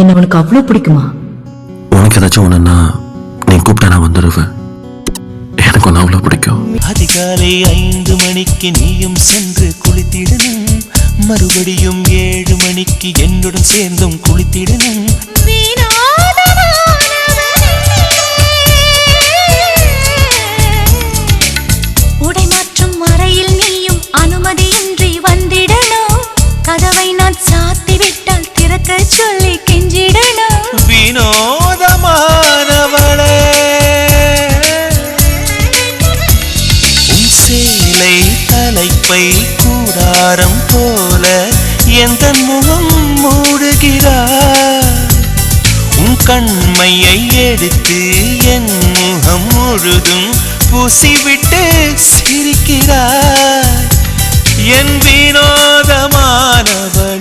என்ன உனக்கு அவ்வளவு பிடிக்குமா? உனக்கு ஏதாச்சும் ஒண்ணுன்னா நீ கூப்பிட்டா நான் வந்துடுவேன். எனக்கு ஒன்று அவ்வளோ பிடிக்கும். அதிகாலை ஐந்து மணிக்கு நீயும் சென்று குளித்திடணும். மறுபடியும் ஏழு மணிக்கு என்னுடன் சேர்ந்தும் குளித்திடணும். உடை மாற்றும் அறையில் நீயும் அனுமதியின்றி வந்திடணும். கதவை நான் சாத்தி தலைப்பை கூடாரம் போல எந்த முகம் மூடுகிறார். உன் கண்மையை எடுத்து என் முகம் முழுதும் பூசிவிட்டு சிரிக்கிறார். என் வினோதமானவர்